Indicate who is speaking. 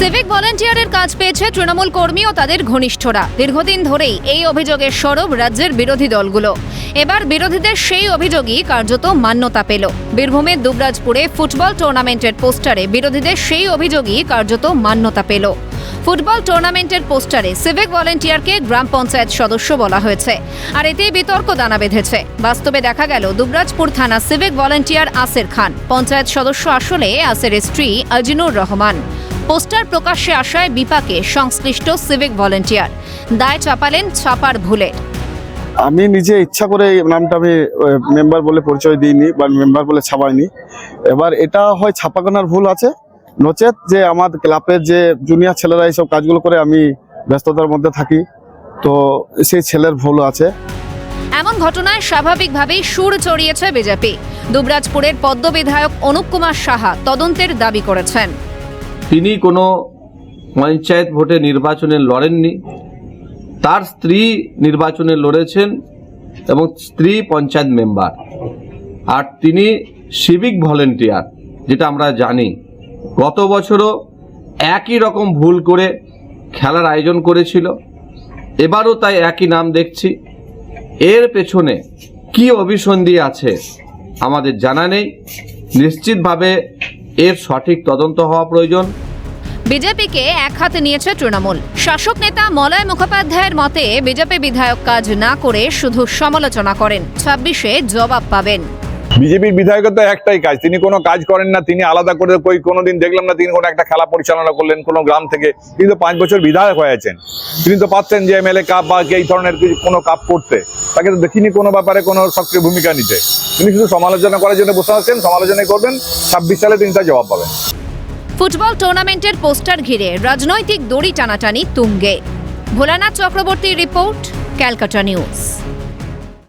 Speaker 1: Civic ভলেন্টিয়ারের কাজ পেয়েছে তৃণমূল কর্মী ও তাদের ঘনিষ্ঠরা। দীর্ঘদিন ধরেই এই অভিযোগের সরব রাজ্যের বিরোধী দলগুলো। এবার বিরোধীদের সেই অভিযোগই কার্যত মান্যতা পেল। বীরভূমের দুবরাজপুরে ফুটবল টুর্নামেন্টের পোস্টারে বিরোধীদের সেই অভিযোগই কার্যত মান্যতা পেল। ফুটবল টুর্নামেন্টের পোস্টারে সিভিক ভলেন্টিয়ারকে গ্রাম পঞ্চায়েত সদস্য বলা হয়েছে। আর এতেই বিতর্ক দানা বেঁধেছে। বাস্তবে দেখা গেল, দুবরাজপুর থানা সিভিক ভলেন্টিয়ার আসের খান। পঞ্চায়েত সদস্য আসলে আসের স্ত্রী আজিনুর রহমান। পোস্টার প্রকাশ্যে আসায় বিপাকে সংশ্লিষ্ট সিভিক ভলেন্টিয়ার। দায় চাপালেন ছাপার ভুলে।
Speaker 2: আমি নিজে ইচ্ছা করে নামটা আমি মেম্বার বলে পরিচয় দিইনি বা মেম্বার বলে ছাপাইনি। এবার এটা হয় ছাপাখানার ভুল আছে। নচেত যে আমার ক্লাবের যে জুনিয়র ছেলেরা এইসব কাজগুলো করে আমি ব্যস্ততার মধ্যে থাকি তো সেই ছেলের ভুল আছে।
Speaker 1: এমন ঘটনায় স্বাভাবিকভাবেই সুর চড়িয়েছে বিজেপি। দুবরাজপুরের পদ্ম বিধায়ক অনুপ কুমার সাহা তদন্তের দাবি করেছেন।
Speaker 3: তিনি কোনো পঞ্চায়েত ভোটে নির্বাচনে লড়েননি। তার স্ত্রী নির্বাচনে লড়েছেন এবং স্ত্রী পঞ্চায়েত মেম্বার। আর তিনি সিভিক ভলেন্টিয়ার, যেটা আমরা জানি। গত বছরও একই রকম ভুল করে খেলার আয়োজন করেছিল। এবারও তাই একই নাম দেখছি। এর পেছনে কি অভিসন্ধি আছে আমাদের জানা নেই। নিশ্চিতভাবে এর সঠিক তদন্ত হওয়া প্রয়োজন।
Speaker 1: বিজেপিকে এক হাতে নিয়েছে তৃণমূল। শাসক নেতা মলয় মুখোপাধ্যায়ের মতে, বিজেপি বিধায়ক কাজ না করে শুধু সমালোচনা করেন। ছাব্বিশে জবাব পাবেন।
Speaker 4: বিজেপির বিধায়কের তো একটাই কাজ। তিনি কোনো কাজ করেন না, তিনি আলাদা করে কই কোনোদিন দেখলাম না, তিনি কোনো একটা খেলা পরিচালনা করলেন কোনো গ্রাম থেকে। তিনি তো পাঁচ বছর বিধায়ক হয়েছেন। তিনি তো পাচ্ছেন যে এমএলএ কাপ বা এই ধরনের কিছু কোনো কাপ করতে। তাকে তো দেখিনি কোনো ব্যাপারে কোনো সক্রিয় ভূমিকা নিতে। তিনি শুধু সমালোচনা করার জন্য বসে আছেন, সমালোচনাই করবেন, ছাব্বিশ সালে তিনি তার জবাব পাবেন।
Speaker 1: ফুটবল টুর্নামেন্টের পোস্টার ঘিরে রাজনৈতিক দড়ি টানাটানি তুঙ্গে। ভোলানাথ চক্রবর্তীর রিপোর্ট, ক্যালকাটা নিউজ।